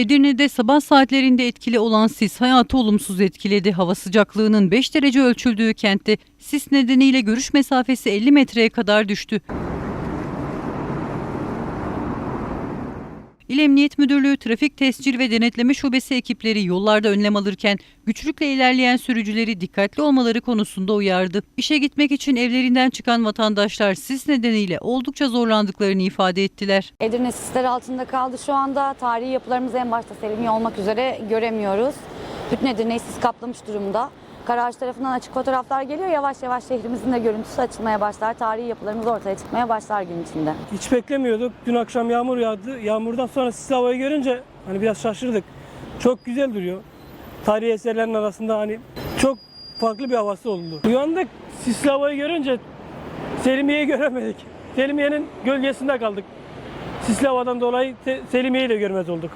Edirne'de sabah saatlerinde etkili olan sis hayatı olumsuz etkiledi. Hava sıcaklığının 5 derece ölçüldüğü kentte sis nedeniyle görüş mesafesi 50 metreye kadar düştü. İl Emniyet Müdürlüğü Trafik Tescil ve Denetleme Şubesi ekipleri yollarda önlem alırken güçlükle ilerleyen sürücüleri dikkatli olmaları konusunda uyardı. İşe gitmek için evlerinden çıkan vatandaşlar sis nedeniyle oldukça zorlandıklarını ifade ettiler. Edirne sisler altında kaldı şu anda. Tarihi yapılarımızı en başta Selimiye olmak üzere göremiyoruz. Bütün Edirne'yi sis kaplamış durumda. Karaağaç tarafından açık fotoğraflar geliyor. Yavaş yavaş şehrimizin de görüntüsü açılmaya başlar. Tarihi yapılarımız ortaya çıkmaya başlar gün içinde. Hiç beklemiyorduk. Dün akşam yağmur yağdı. Yağmurdan sonra sisli havayı görünce hani biraz şaşırdık. Çok güzel duruyor. Tarihi eserlerin arasında hani çok farklı bir havası oldu. Uyandık sisli havayı görünce Selimiye'yi göremedik. Selimiye'nin gölgesinde kaldık. Sisli havadan dolayı Selimiye'yi de görmez olduk.